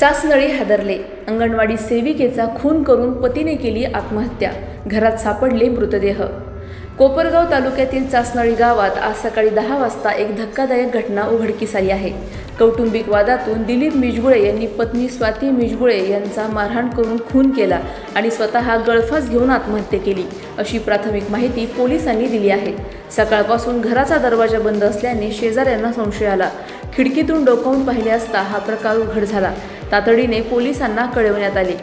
चासनळी हादरले. अंगणवाडी सेविकेचा खून करून पतीने केली आत्महत्या. घरात सापडले मृतदेह. कोपरगाव तालुक्यातील चासनळी गावात आज सकाळी दहा वाजता एक धक्कादायक घटना उघडकीस आली आहे. कौटुंबिक वादातून दिलीप मिजगुळे यांनी पत्नी स्वाती मिजगुळे यांचा मारहाण करून खून केला आणि स्वतः गळफास घेऊन आत्महत्या केली अशी प्राथमिक माहिती पोलिसांनी दिली आहे. सकाळपासून घराचा दरवाजा बंद असल्याने शेजाऱ्यांना संशय आला. खिडकीतून डोकावून पाहिले असता हा प्रकार उघड झाला. तातडीने पोलिसांना कळवण्यात आले.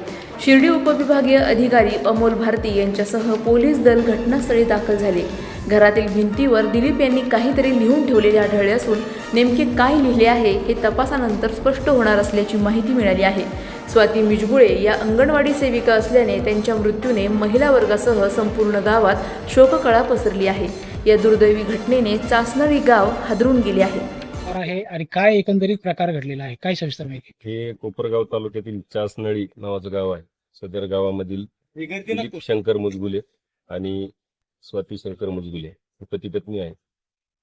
शिर्डी उपविभागीय अधिकारी अमोल भारती यांच्यासह पोलीस दल घटनास्थळी दाखल झाले. घरातील भिंतीवर दिलीप यांनी काहीतरी लिहून ठेवलेले आढळले असून नेमके काय लिहिले आहे हे तपासानंतर स्पष्ट होणार असल्याची माहिती मिळाली आहे. स्वाती मिजगुळे या अंगणवाडी सेविका असल्याने त्यांच्या मृत्यूने महिला वर्गासह संपूर्ण गावात शोककळा पसरली आहे. या दुर्दैवी घटनेने चासनळी गाव हादरून गेले आहे. प्रकार आहे आणि काय एकंदरीत प्रकार घडलेला आहे? काय सविस्तर माहिती? हे कोपरगाव तालुक्यातील चासनळी नावाचं गाव आहे. सदर गावामधील दिलीप शंकर मुजगुले आणि स्वाती शंकर मुजगुले हे पती पत्नी आहे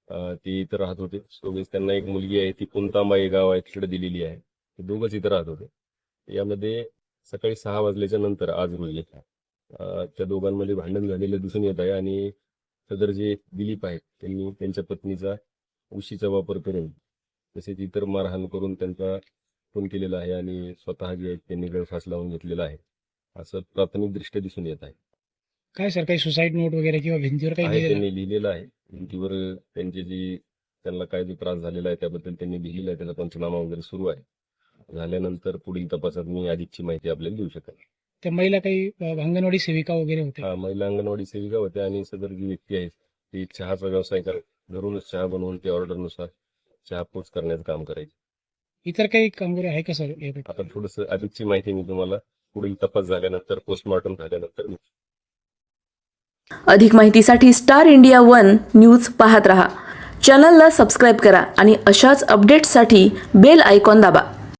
ती ते इथं राहत होते. सोबत त्यांना एक मुलगी आहे. ती कुंतामाई गाव आहे. तिकडे दिलेली आहे. ते दोघंच इथं राहत होते. यामध्ये सकाळी सहा वाजल्याच्या नंतर आज रोजी त्या दोघांमध्ये भांडण झालेलं दिसून येत आहे आणि सदर जे दिलीप आहेत त्यांनी त्यांच्या पत्नीचा उशीचा वापर करून तसेच इतर मारहाण करून त्यांचा खून केलेला आहे आणि स्वतः जे आहेत त्यांनी गळफास लावून घेतलेला आहे असं प्राथमिक दृष्ट्या दिसून येत आहे. काय सर काही सुसाईड नोट वगैरे किंवा भिंतीवर काही आहे लिहिलेलं? त्यांनी लिहिलेलं आहे. भिंतीवर त्यांची जी त्यांना काय जो त्रास झालेला आहे त्याबद्दल त्यांनी लिहिलेला आहे त्याचा पंचनामा वगैरे सुरू आहे. झाल्यानंतर पुढील तपासात मी अधिकची माहिती आपल्याला देऊ शकेल त्या महिला काही अ, अंगणवाडी सेविका वगैरे होत्या? हा, महिला अंगणवाडी सेविका होत्या आणि सदर जी व्यक्ती आहे ती चहाचा व्यवसाय कर घरूनच चहा बनवून ते ऑर्डरनुसार चहा पोच करण्याचं काम करायचे. इतर काही कामगारी आहे का सर? आता थोडस अधिकची माहिती मी तुम्हाला पुढील तपास झाल्यानंतर पोस्टमॉर्टम झाल्यानंतर मी. अधिक माहितीसाठी स्टार इंडिया वन न्यूज पाहत रहा. चॅनलला सबस्क्राईब करा आणि अशाच अपडेट्ससाठी बेल आयकॉन दाबा.